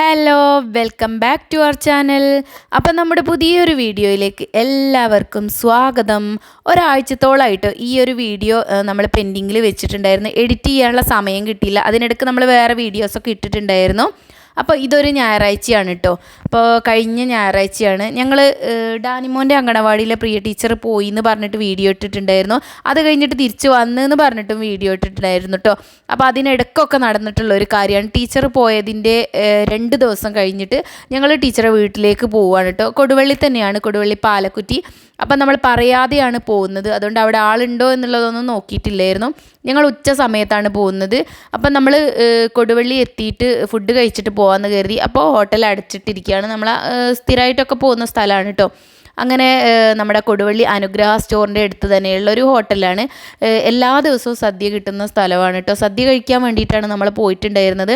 Hello welcome back to our channel അപ്പം നമ്മുടെ പുതിയൊരു വീഡിയോയിലേക്ക് എല്ലാവർക്കും സ്വാഗതം. ഒരാഴ്ചത്തോളമായിട്ട് ഈ ഒരു വീഡിയോ നമ്മൾ പെൻഡിങ്ങിൽ വെച്ചിട്ടുണ്ടായിരുന്നു. എഡിറ്റ് ചെയ്യാനുള്ള സമയം കിട്ടിയില്ല. അതിനിടയ്ക്ക് നമ്മൾ വേറെ വീഡിയോസൊക്കെ ഇട്ടിട്ടുണ്ടായിരുന്നു. അപ്പോൾ ഇതൊരു ഞായറാഴ്ചയാണ് കേട്ടോ അപ്പോൾ കഴിഞ്ഞ ഞായറാഴ്ചയാണ് ഞങ്ങൾ ഡാനിമോന്റെ അങ്കണവാടിയിലെ പ്രിയ ടീച്ചർ പോയി എന്ന് പറഞ്ഞിട്ട് വീഡിയോ ഇട്ടിട്ടുണ്ടായിരുന്നു. അത് കഴിഞ്ഞിട്ട് തിരിച്ചു വന്ന് എന്ന് പറഞ്ഞിട്ടും വീഡിയോ ഇട്ടിട്ടുണ്ടായിരുന്നു കേട്ടോ അപ്പോൾ അതിനിടയ്ക്കൊക്കെ നടന്നിട്ടുള്ള ഒരു കാര്യമാണ്. ടീച്ചർ പോയതിന്റെ രണ്ട് ദിവസം കഴിഞ്ഞിട്ട് ഞങ്ങൾ ടീച്ചറെ വീട്ടിലേക്ക് പോവുകയാണ് കേട്ടോ കൊടുവള്ളി തന്നെയാണ് കൊടുവള്ളി പാലക്കുറ്റി. അപ്പം നമ്മൾ പറയാതെയാണ് പോകുന്നത്. അതുകൊണ്ട് അവിടെ ആളുണ്ടോ എന്നുള്ളതൊന്നും നോക്കിയിട്ടില്ലായിരുന്നു. ഞങ്ങൾ ഉച്ച സമയത്താണ് പോകുന്നത്. അപ്പം നമ്മൾ കൊടുവള്ളി എത്തിയിട്ട് ഫുഡ് കഴിച്ചിട്ട് പോകാമെന്ന് കരുതി. അപ്പോൾ ഹോട്ടൽ അടച്ചിട്ടിരിക്കുകയാണ്. നമ്മൾ സ്ഥിരമായിട്ടൊക്കെ പോകുന്ന സ്ഥലമാണ് കേട്ടോ അങ്ങനെ നമ്മുടെ കൊടുവള്ളി അനുഗ്രഹ സ്റ്റോറിന്റെ അടുത്ത് തന്നെയുള്ള ഒരു ഹോട്ടലാണ്. എല്ലാ ദിവസവും സദ്യ കിട്ടുന്ന സ്ഥലമാണ് കേട്ടോ. സദ്യ കഴിക്കാൻ വേണ്ടിയിട്ടാണ് നമ്മൾ പോയിട്ടുണ്ടായിരുന്നത്.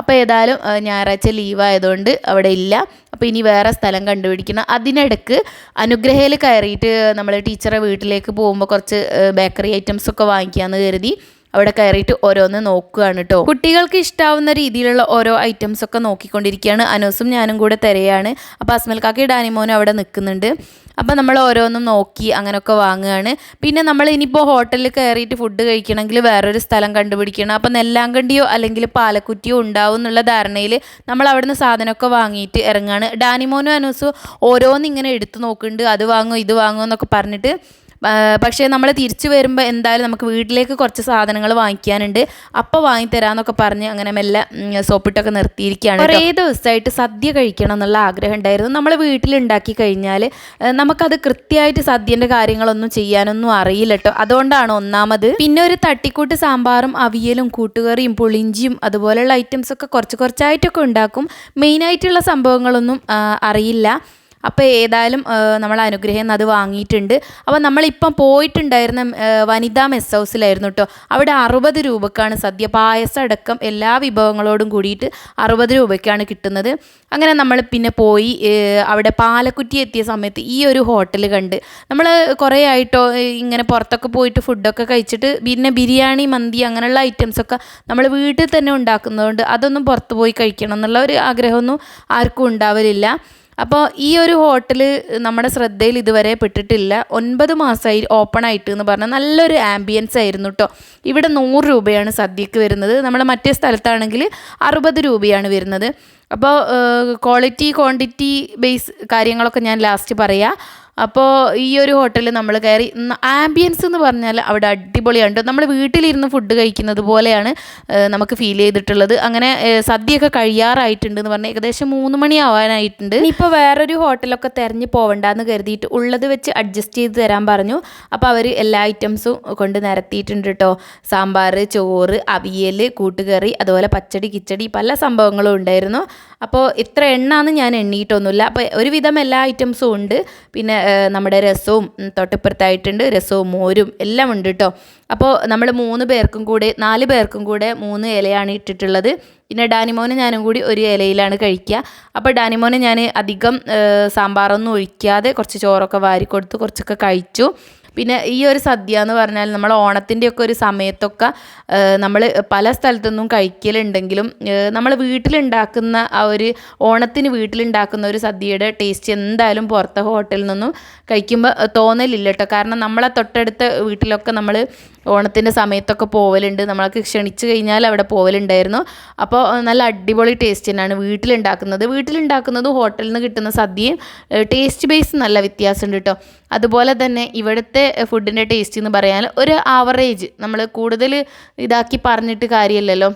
അപ്പോൾ ഏതായാലും ഞായറാഴ്ച ലീവായതുകൊണ്ട് അവിടെ ഇല്ല. അപ്പോൾ ഇനി വേറെ സ്ഥലം കണ്ടുപിടിക്കണം. അതിനിടക്ക് അനുഗ്രഹയിൽ കയറിയിട്ട് നമ്മൾ ടീച്ചറെ വീട്ടിലേക്ക് പോകുമ്പോൾ കുറച്ച് ബേക്കറി ഐറ്റംസ് ഒക്കെ വാങ്ങിക്കാമെന്ന് കരുതി. അവിടെ കയറിയിട്ട് ഓരോന്ന് നോക്കുകയാണ് കേട്ടോ കുട്ടികൾക്ക് ഇഷ്ടാവുന്ന രീതിയിലുള്ള ഓരോ ഐറ്റംസ് ഒക്കെ നോക്കിക്കൊണ്ടിരിക്കുകയാണ്. അനൂസും ഞാനും കൂടെ തിരയാണ്. അപ്പോൾ അസ്മൽക്കാക്കി ഡാനിമോനും അവിടെ നിൽക്കുന്നുണ്ട്. അപ്പോൾ നമ്മൾ ഓരോന്നും നോക്കി അങ്ങനെയൊക്കെ വാങ്ങുകയാണ്. പിന്നെ നമ്മൾ ഇനിയിപ്പോൾ ഹോട്ടലിൽ കയറിയിട്ട് ഫുഡ് കഴിക്കണമെങ്കിൽ വേറൊരു സ്ഥലം കണ്ടുപിടിക്കണം. അപ്പോൾ നെല്ലാങ്കണ്ടിയോ അല്ലെങ്കിൽ പാലക്കുറ്റിയോ ഉണ്ടാവും എന്നുള്ള ധാരണയിൽ നമ്മൾ അവിടുന്ന് സാധനമൊക്കെ വാങ്ങിയിട്ട് ഇറങ്ങുകയാണ്. ഡാനിമോനും അനൂസും ഓരോന്നിങ്ങനെ എടുത്തു നോക്കുന്നുണ്ട്. അത് വാങ്ങും ഇത് വാങ്ങും എന്നൊക്കെ പറഞ്ഞിട്ട് പക്ഷേ നമ്മൾ തിരിച്ചു വരുമ്പോൾ എന്തായാലും നമുക്ക് വീട്ടിലേക്ക് കുറച്ച് സാധനങ്ങൾ വാങ്ങിക്കാനുണ്ട്. അപ്പോൾ വാങ്ങിത്തരാന്നൊക്കെ പറഞ്ഞ് അങ്ങനെ മെല്ലെ സോപ്പിട്ടൊക്കെ നിർത്തിയിരിക്കുകയാണ് കുറേ ദിവസമായിട്ട് സദ്യ കഴിക്കണം എന്നുള്ള ആഗ്രഹം ഉണ്ടായിരുന്നു. നമ്മൾ വീട്ടിലുണ്ടാക്കി കഴിഞ്ഞാൽ നമുക്കത് കൃത്യമായിട്ട് സദ്യന്റെ കാര്യങ്ങളൊന്നും ചെയ്യാനൊന്നും അറിയില്ല കേട്ടോ. അതുകൊണ്ടാണ് ഒന്നാമത് പിന്നെ ഒരു തട്ടിക്കൂട്ട് സാമ്പാറും അവിയലും കൂട്ടുകറിയും പുളിഞ്ചിയും അതുപോലെയുള്ള ഐറ്റംസൊക്കെ കുറച്ച് കുറച്ചായിട്ടൊക്കെ ഉണ്ടാക്കും. മെയിനായിട്ടുള്ള സംഭവങ്ങളൊന്നും അറിയില്ല. അപ്പോൾ ഏതായാലും നമ്മൾ അനുഗ്രഹം അത് വാങ്ങിയിട്ടുണ്ട്. അപ്പോൾ നമ്മളിപ്പം പോയിട്ടുണ്ടായിരുന്ന വനിതാ മെസ് ഹൗസിലായിരുന്നു കേട്ടോ അവിടെ അറുപത് രൂപക്കാണ് സദ്യ. പായസം അടക്കം എല്ലാ വിഭവങ്ങളോടും കൂടിയിട്ട് അറുപത് രൂപയ്ക്കാണ് കിട്ടുന്നത്. അങ്ങനെ നമ്മൾ പിന്നെ പോയി അവിടെ പാലക്കുറ്റി എത്തിയ സമയത്ത് ഈ ഒരു ഹോട്ടൽ കണ്ട്. നമ്മൾ കുറേ ആയിട്ടോ ഇങ്ങനെ പുറത്തൊക്കെ പോയിട്ട് ഫുഡൊക്കെ കഴിച്ചിട്ട് പിന്നെ ബിരിയാണി മന്തി അങ്ങനെയുള്ള ഐറ്റംസൊക്കെ നമ്മൾ വീട്ടിൽ തന്നെ ഉണ്ടാക്കുന്നതുകൊണ്ട് അതൊന്നും പുറത്ത് പോയി കഴിക്കണം എന്നുള്ള ഒരു ആഗ്രഹമൊന്നും ആർക്കും ഉണ്ടാവലില്ല. അപ്പോൾ ഈ ഒരു ഹോട്ടൽ നമ്മുടെ ശ്രദ്ധയിൽ ഇതുവരെ പെട്ടിട്ടില്ല. ഒൻപത് മാസമായി ഓപ്പൺ ആയിട്ട് എന്ന് പറഞ്ഞാൽ നല്ലൊരു ആംബിയൻസ് ആയിരുന്നു കേട്ടോ ഇവിടെ നൂറ് രൂപയാണ് സദ്യക്ക് വരുന്നത്. നമ്മൾ മറ്റേ സ്ഥലത്താണെങ്കിൽ അറുപത് രൂപയാണ് വരുന്നത്. അപ്പോൾ ക്വാളിറ്റി ക്വാണ്ടിറ്റി ബേസ് കാര്യങ്ങളൊക്കെ ഞാൻ ലാസ്റ്റ് പറയാം. അപ്പോൾ ഈ ഒരു ഹോട്ടലിൽ നമ്മൾ കയറി ആംബിയൻസ് എന്ന് പറഞ്ഞാൽ അവിടെ അടിപൊളിയാണ് നമ്മൾ വീട്ടിലിരുന്ന് ഫുഡ് കഴിക്കുന്നത് പോലെയാണ് നമുക്ക് ഫീൽ ചെയ്തിട്ടുള്ളത്. അങ്ങനെ സദ്യയൊക്കെ കഴിയാറായിട്ടുണ്ട് എന്ന് പറഞ്ഞാൽ ഏകദേശം മൂന്ന് മണി ആവാനായിട്ടുണ്ട്. ഇപ്പോൾ വേറൊരു ഹോട്ടലൊക്കെ തിരഞ്ഞ് പോവണ്ടെന്ന് കരുതിയിട്ട് ഉള്ളത് വെച്ച് അഡ്ജസ്റ്റ് ചെയ്ത് തരാൻ പറഞ്ഞു. അപ്പോൾ അവർ എല്ലാ ഐറ്റംസും കൊണ്ട് നിരത്തിയിട്ടുണ്ട് കേട്ടോ സാമ്പാർ ചോറ് അവിയൽ കൂട്ടുകറി അതുപോലെ പച്ചടി കിച്ചടി പല സംഭവങ്ങളും ഉണ്ടായിരുന്നു. അപ്പോൾ ഇത്ര എണ്ണാന്ന് ഞാൻ എണ്ണിയിട്ടൊന്നുമില്ല അപ്പോൾ ഒരുവിധം എല്ലാ ഐറ്റംസും ഉണ്ട്. പിന്നെ നമ്മുടെ രസവും തൊട്ടിപ്പുറത്തായിട്ടുണ്ട്. രസവും മോരും എല്ലാം ഉണ്ട് കേട്ടോ അപ്പോൾ നമ്മൾ മൂന്ന് പേർക്കും കൂടെ നാല് പേർക്കും കൂടെ മൂന്ന് ഇലയാണ് ഇട്ടിട്ടുള്ളത്. പിന്നെ ഡാനിമോന് ഞാനും കൂടി ഒരു ഇലയിലാണ് കഴിക്കുക. അപ്പോൾ ഡാനിമോന് ഞാൻ അധികം സാമ്പാറൊന്നും ഒഴിക്കാതെ കുറച്ച് ചോറൊക്കെ വാരി കൊടുത്ത് കുറച്ചൊക്കെ കഴിച്ചു. പിന്നെ ഈ ഒരു സദ്യ എന്ന് പറഞ്ഞാൽ നമ്മൾ ഓണത്തിന്റെയൊക്കെ ഒരു സമയത്തൊക്കെ നമ്മൾ പല സ്ഥലത്തൊന്നും കഴിക്കലുണ്ടെങ്കിലും നമ്മൾ വീട്ടിലുണ്ടാക്കുന്ന ആ ഒരു ഓണത്തിന് വീട്ടിലുണ്ടാക്കുന്ന ഒരു സദ്യയുടെ ടേസ്റ്റ് എന്തായാലും പുറത്തെ ഹോട്ടലിൽ നിന്നും കഴിക്കുമ്പോൾ തോന്നലില്ല കേട്ടോ. കാരണം നമ്മളെ തൊട്ടടുത്ത വീട്ടിലൊക്കെ നമ്മൾ ഓണത്തിന്റെ സമയത്തൊക്കെ പോവലുണ്ട്. നമ്മളൊക്കെ ക്ഷണിച്ചു കഴിഞ്ഞാൽ അവിടെ പോവലുണ്ടായിരുന്നു. അപ്പോൾ നല്ല അടിപൊളി ടേസ്റ്റ് തന്നെയാണ് വീട്ടിലുണ്ടാക്കുന്നത്. വീട്ടിലുണ്ടാക്കുന്നതും ഹോട്ടലിൽ നിന്ന് കിട്ടുന്ന സദ്യയും ടേസ്റ്റ് ബേസ് നല്ല വ്യത്യാസമുണ്ട് കേട്ടോ. അതുപോലെ തന്നെ ഇവിടുത്തെ ഫുഡിന്റെ ടേസ്റ്റ് എന്ന് പറയാൻ ഒരു ആവറേജ് നമ്മൾ കൂടുതൽ ഇതാക്കി പറഞ്ഞിട്ട് കാര്യമില്ലല്ലോ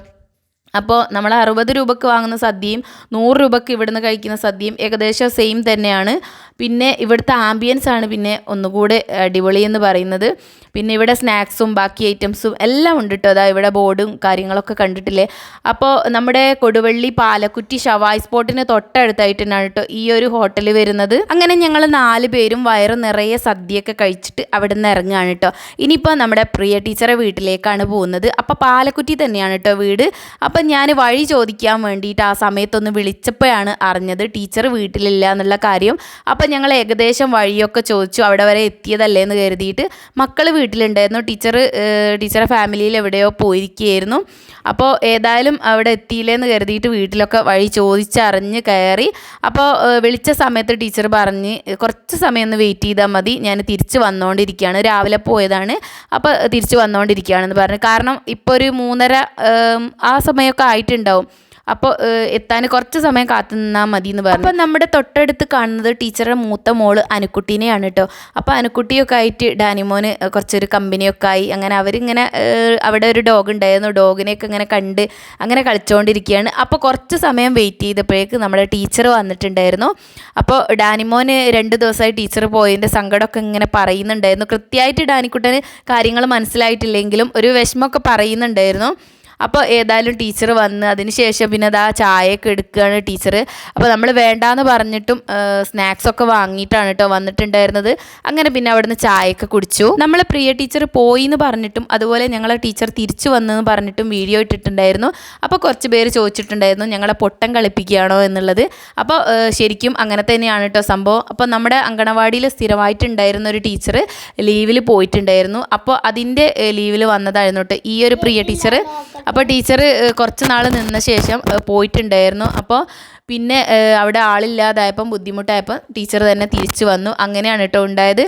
അപ്പോൾ നമ്മൾ അറുപത് രൂപക്ക് വാങ്ങുന്ന സദ്യയും നൂറ് രൂപക്ക് ഇവിടുന്ന് കഴിക്കുന്ന സദ്യയും ഏകദേശം സെയിം തന്നെയാണ്. പിന്നെ ഇവിടുത്തെ ആംബിയൻസ് ആണ് പിന്നെ ഒന്നുകൂടെ അടിപൊളി എന്ന് പറയുന്നത്. പിന്നെ ഇവിടെ സ്നാക്സും ബാക്കി ഐറ്റംസും എല്ലാം ഉണ്ട് കേട്ടോ അതാ ഇവിടെ ബോർഡും കാര്യങ്ങളൊക്കെ കണ്ടിട്ടില്ലേ? അപ്പോൾ നമ്മുടെ കൊടുവള്ളി പാലക്കുറ്റി ഷവായ് സ്പോട്ടിന് തൊട്ടടുത്തായിട്ട് തന്നെയാണ് കേട്ടോ ഈ ഒരു ഹോട്ടൽ വരുന്നത്. അങ്ങനെ ഞങ്ങൾ നാല് പേരും വയറ് നിറയെ സദ്യയൊക്കെ കഴിച്ചിട്ട് അവിടെ നിന്ന് ഇറങ്ങുകയാണ് കേട്ടോ ഇനിയിപ്പോൾ നമ്മുടെ പ്രിയ ടീച്ചറെ വീട്ടിലേക്കാണ് പോകുന്നത്. അപ്പോൾ പാലക്കുറ്റി തന്നെയാണ് കേട്ടോ വീട്. അപ്പം ഞാൻ വഴി ചോദിക്കാൻ വേണ്ടിയിട്ട് ആ സമയത്തൊന്ന് വിളിച്ചപ്പോഴാണ് അറിഞ്ഞത് ടീച്ചർ വീട്ടിലില്ല എന്നുള്ള കാര്യം. അപ്പം ഞങ്ങൾ ഏകദേശം വഴിയൊക്കെ ചോദിച്ചു അവിടെ വരെ എത്തിയതല്ലേ എന്ന് കരുതിയിട്ട് മക്കൾ വീട്ടിലുണ്ടായിരുന്നു. ടീച്ചർ ടീച്ചറെ ഫാമിലിയിൽ എവിടെയോ പോയിരിക്കുകയായിരുന്നു. അപ്പോൾ ഏതായാലും അവിടെ എത്തിയില്ലേന്ന് കരുതിയിട്ട് വീട്ടിലൊക്കെ വഴി ചോദിച്ചറിഞ്ഞ് കയറി. അപ്പോൾ വിളിച്ച സമയത്ത് ടീച്ചർ പറഞ്ഞ് കുറച്ച് സമയം ഒന്ന് വെയിറ്റ് ചെയ്താൽ മതി ഞാൻ തിരിച്ച് വന്നുകൊണ്ടിരിക്കുകയാണ് രാവിലെ പോയതാണ് അപ്പോൾ തിരിച്ച് വന്നുകൊണ്ടിരിക്കുകയാണെന്ന് പറഞ്ഞു. കാരണം ഇപ്പോൾ ഒരു മൂന്നര ആ സമയമൊക്കെ ആയിട്ടുണ്ടാവും. അപ്പോൾ എത്താൻ കുറച്ച് സമയം കാത്തു നിന്നാൽ മതി എന്ന് പറഞ്ഞു. അപ്പോൾ നമ്മുടെ തൊട്ടടുത്ത് കാണുന്നത് ടീച്ചറുടെ മൂത്ത മോൾ അനുക്കുട്ടീനെയാണ് കേട്ടോ അപ്പോൾ അനുക്കുട്ടിയൊക്കെ ആയിട്ട് ഡാനിമോന് കുറച്ചൊരു കമ്പനിയൊക്കെ ആയി. അങ്ങനെ അവരിങ്ങനെ അവിടെ ഒരു ഡോഗ് ഉണ്ടായിരുന്നു. ഡോഗിനെയൊക്കെ ഇങ്ങനെ കണ്ട് അങ്ങനെ കളിച്ചുകൊണ്ടിരിക്കുകയാണ് അപ്പോൾ കുറച്ച് സമയം വെയിറ്റ് ചെയ്തപ്പോഴേക്ക് നമ്മുടെ ടീച്ചർ വന്നിട്ടുണ്ടായിരുന്നു. അപ്പോൾ ഡാനിമോന് രണ്ട് ദിവസമായി ടീച്ചർ പോയതിന്റെ സങ്കടമൊക്കെ ഇങ്ങനെ പറയുന്നുണ്ടായിരുന്നു. കൃത്യമായിട്ട് ഡാനിക്കുട്ടന് കാര്യങ്ങൾ മനസ്സിലായിട്ടില്ലെങ്കിലും ഒരു വിഷമമൊക്കെ പറയുന്നുണ്ടായിരുന്നു. അപ്പോൾ ഏതായാലും ടീച്ചർ വന്ന് അതിന് ശേഷം പിന്നെ അതാ ചായയൊക്കെ എടുക്കുകയാണ് ടീച്ചർ അപ്പോൾ നമ്മൾ വേണ്ടാന്ന് പറഞ്ഞിട്ടും സ്നാക്സൊക്കെ വാങ്ങിയിട്ടാണ് കേട്ടോ വന്നിട്ടുണ്ടായിരുന്നത്. അങ്ങനെ പിന്നെ അവിടുന്ന് ചായയൊക്കെ കുടിച്ചു. നമ്മൾ പ്രിയ ടീച്ചർ പോയി എന്ന് പറഞ്ഞിട്ടും അതുപോലെ ഞങ്ങളെ ടീച്ചർ തിരിച്ചു വന്നെന്ന് പറഞ്ഞിട്ടും വീഡിയോ ഇട്ടിട്ടുണ്ടായിരുന്നു. അപ്പോൾ കുറച്ച് പേര് ചോദിച്ചിട്ടുണ്ടായിരുന്നു ഞങ്ങളെ പൊട്ടം കളിപ്പിക്കുകയാണോ എന്നുള്ളത്? അപ്പോൾ ശരിക്കും അങ്ങനെ തന്നെയാണ് കേട്ടോ സംഭവം. അപ്പോൾ നമ്മുടെ അങ്കണവാടിയിൽ സ്ഥിരമായിട്ടുണ്ടായിരുന്ന ഒരു ടീച്ചർ ലീവിൽ പോയിട്ടുണ്ടായിരുന്നു. അപ്പോൾ അതിന്റെ ലീവിൽ വന്നതായിരുന്നു കേട്ടോ ഈ ഒരു പ്രിയ ടീച്ചർ അപ്പോൾ ടീച്ചർ കുറച്ച് നാൾ നിന്ന ശേഷം പോയിട്ടുണ്ടായിരുന്നു. അപ്പോൾ പിന്നെ അവിടെ ആളില്ലാതായപ്പം ബുദ്ധിമുട്ടായപ്പം ടീച്ചർ തന്നെ തിരിച്ചു വന്നു. അങ്ങനെയാണ് കേട്ടോ ഉണ്ടായത്.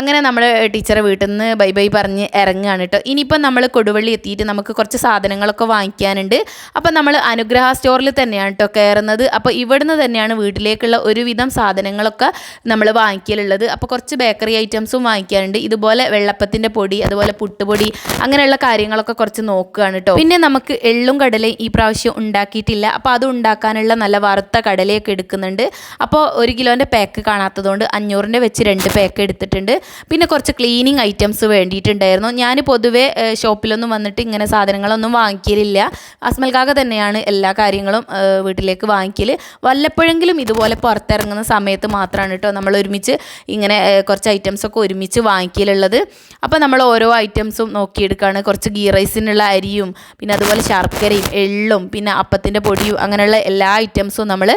അങ്ങനെ നമ്മൾ ടീച്ചറെ വീട്ടിൽ നിന്ന് ബൈ ബൈ പറഞ്ഞ് ഇറങ്ങുകയാണ് കേട്ടോ ഇനിയിപ്പം നമ്മൾ കൊടുവള്ളി എത്തിയിട്ട് നമുക്ക് കുറച്ച് സാധനങ്ങളൊക്കെ വാങ്ങിക്കാനുണ്ട്. അപ്പം നമ്മൾ അനുഗ്രഹ സ്റ്റോറിൽ തന്നെയാണ് കേട്ടോ കയറുന്നത്. അപ്പോൾ ഇവിടുന്ന് തന്നെയാണ് വീട്ടിലേക്കുള്ള ഒരുവിധം സാധനങ്ങളൊക്കെ നമ്മൾ വാങ്ങിക്കലുള്ളത്. അപ്പോൾ കുറച്ച് ബേക്കറി ഐറ്റംസും വാങ്ങിക്കാനുണ്ട്. ഇതുപോലെ വെള്ളപ്പത്തിന്റെ പൊടി അതുപോലെ പുട്ടുപൊടി അങ്ങനെയുള്ള കാര്യങ്ങളൊക്കെ കുറച്ച് നോക്കുകയാണ് കേട്ടോ പിന്നെ നമുക്ക് എള്ളും കടലയും ഈ പ്രാവശ്യം ഉണ്ടാക്കിയിട്ടില്ല. അപ്പോൾ അത് ഉണ്ടാക്കാനുള്ള നല്ല വറുത്ത കടലയൊക്കെ എടുക്കുന്നുണ്ട്. അപ്പോൾ ഒരു കിലോന്റെ പാക്ക് കാണാത്തതുകൊണ്ട് അഞ്ഞൂറിന്റെ വെച്ച് രണ്ട് പാക്ക് എടുത്തിട്ടുണ്ട്. പിന്നെ കുറച്ച് ക്ലീനിങ് ഐറ്റംസ് വേണ്ടിയിട്ടുണ്ടായിരുന്നു. ഞാൻ പൊതുവേ ഷോപ്പിലൊന്നും വന്നിട്ട് ഇങ്ങനെ സാധനങ്ങളൊന്നും വാങ്ങിക്കലില്ല. അസ്മൽക്കാക തന്നെയാണ് എല്ലാ കാര്യങ്ങളും വീട്ടിലേക്ക് വാങ്ങിക്കൽ വല്ലപ്പോഴെങ്കിലും ഇതുപോലെ പുറത്തിറങ്ങുന്ന സമയത്ത് മാത്രമാണ് കേട്ടോ നമ്മൾ ഒരുമിച്ച് ഇങ്ങനെ കുറച്ച് ഐറ്റംസ് ഒക്കെ ഒരുമിച്ച് വാങ്ങിക്കലുള്ളത്. അപ്പോൾ നമ്മൾ ഓരോ ഐറ്റംസും നോക്കിയെടുക്കുകയാണ് കുറച്ച് ഗീ റൈസിനുള്ള അരിയും പിന്നെ അതുപോലെ ശർക്കരയും എള്ളും പിന്നെ അപ്പത്തിന്റെ പൊടിയും അങ്ങനെയുള്ള എല്ലാ ഐറ്റംസും നമ്മൾ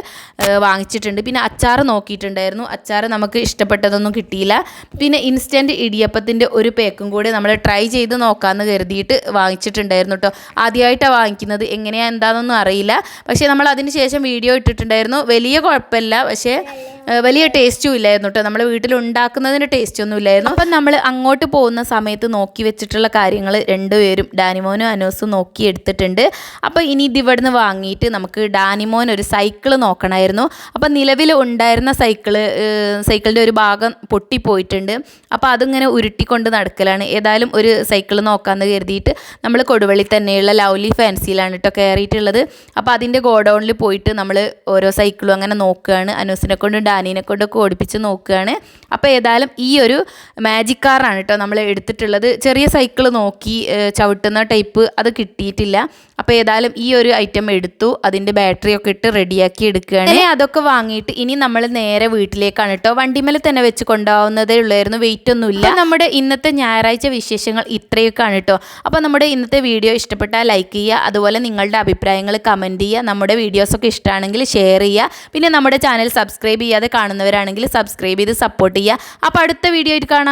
വാങ്ങിച്ചിട്ടുണ്ട്. പിന്നെ അച്ചാർ നോക്കിയിട്ടുണ്ടായിരുന്നു. അച്ചാർ നമുക്ക് ഇഷ്ടപ്പെട്ടതൊന്നും കിട്ടിയില്ല. പിന്നെ ഇൻസ്റ്റന്റ് ഇടിയപ്പത്തിന്റെ ഒരു പേക്കും കൂടി നമ്മൾ ട്രൈ ചെയ്ത് നോക്കാമെന്ന് കരുതിയിട്ട് വാങ്ങിച്ചിട്ടുണ്ടായിരുന്നു കേട്ടോ ആദ്യമായിട്ടാണ് വാങ്ങിക്കുന്നത്. എങ്ങനെയാണ് എന്താണെന്നൊന്നും അറിയില്ല. പക്ഷേ നമ്മൾ അതിന് ശേഷം വീഡിയോ ഇട്ടിട്ടുണ്ടായിരുന്നു. വലിയ കുഴപ്പമില്ല. പക്ഷേ വലിയ ടേസ്റ്റും ഇല്ലായിരുന്നു കേട്ടോ നമ്മൾ വീട്ടിൽ ഉണ്ടാക്കുന്നതിന് ടേസ്റ്റ് ഒന്നും ഇല്ലായിരുന്നു. അപ്പം നമ്മൾ അങ്ങോട്ട് പോകുന്ന സമയത്ത് നോക്കി വെച്ചിട്ടുള്ള കാര്യങ്ങൾ രണ്ടുപേരും ഡാനിമോനും അനോസും നോക്കി എടുത്തിട്ടുണ്ട്. അപ്പോൾ ഇനി ഇത് ഇവിടുന്ന് വാങ്ങിയിട്ട് നമുക്ക് ഡാനിമോൻ ഒരു സൈക്കിൾ നോക്കണമായിരുന്നു അപ്പം നിലവിൽ ഉണ്ടായിരുന്ന സൈക്കിൾ സൈക്കിളിന്റെ ഒരു ഭാഗം പൊട്ടിപ്പോയിട്ടുണ്ട്. അപ്പോൾ അതിങ്ങനെ ഉരുട്ടിക്കൊണ്ട് നടക്കലാണ്. ഏതായാലും ഒരു സൈക്കിൾ നോക്കാമെന്ന് കരുതിയിട്ട് നമ്മൾ കൊടുവള്ളി തന്നെയുള്ള ലവ്ലി ഫാൻസിയിലാണ് കേട്ടോ കയറിയിട്ടുള്ളത് അപ്പോൾ അതിന്റെ ഗോഡൗണിൽ പോയിട്ട് നമ്മൾ ഓരോ സൈക്കിളും അങ്ങനെ നോക്കുകയാണ് അനോസിനെ കൊണ്ടും ഡാനീനെ കൊണ്ടൊക്കെ ഓടിപ്പിച്ച് നോക്കുകയാണ്. അപ്പോൾ ഏതായാലും ഈ ഒരു മാജിക് കാറാണ് കേട്ടോ നമ്മൾ എടുത്തിട്ടുള്ളത്. ചെറിയ സൈക്കിൾ നോക്കി ചവിട്ടുന്ന ടൈപ്പ് അത് കിട്ടിയിട്ടില്ല. അപ്പോൾ ഏതായാലും ഈ ഒരു ഐറ്റം എടുത്തു. അതിന്റെ ബാറ്ററി ഒക്കെ ഇട്ട് റെഡിയാക്കി എടുക്കുകയാണ്. അതൊക്കെ വാങ്ങിയിട്ട് ഇനി നമ്മൾ നേരെ വീട്ടിലേക്കാണ് കേട്ടോ വണ്ടിമേൽ തന്നെ വെച്ച് കൊണ്ടുപോകുന്നതേ ഉള്ളായിരുന്നു. വെയിറ്റ് ഒന്നുമില്ല നമ്മുടെ ഇന്നത്തെ ഞായറാഴ്ച വിശേഷങ്ങൾ ഇത്രയൊക്കെയാണ് കേട്ടോ അപ്പോൾ നമ്മുടെ ഇന്നത്തെ വീഡിയോ ഇഷ്ടപ്പെട്ടാൽ ലൈക്ക് ചെയ്യുക. അതുപോലെ നിങ്ങളുടെ അഭിപ്രായങ്ങൾ കമന്റ് ചെയ്യുക. നമ്മുടെ വീഡിയോസൊക്കെ ഇഷ്ടമാണെങ്കിൽ ഷെയർ ചെയ്യുക. പിന്നെ നമ്മുടെ ചാനൽ സബ്സ്ക്രൈബ് ചെയ്യാതെ കാണുന്നവരാണെങ്കിൽ സബ്സ്ക്രൈബ് ചെയ്ത് സപ്പോർട്ട് ചെയ്യുക. അപ്പോൾ അടുത്ത വീഡിയോ ആയിട്ട് കാണാം.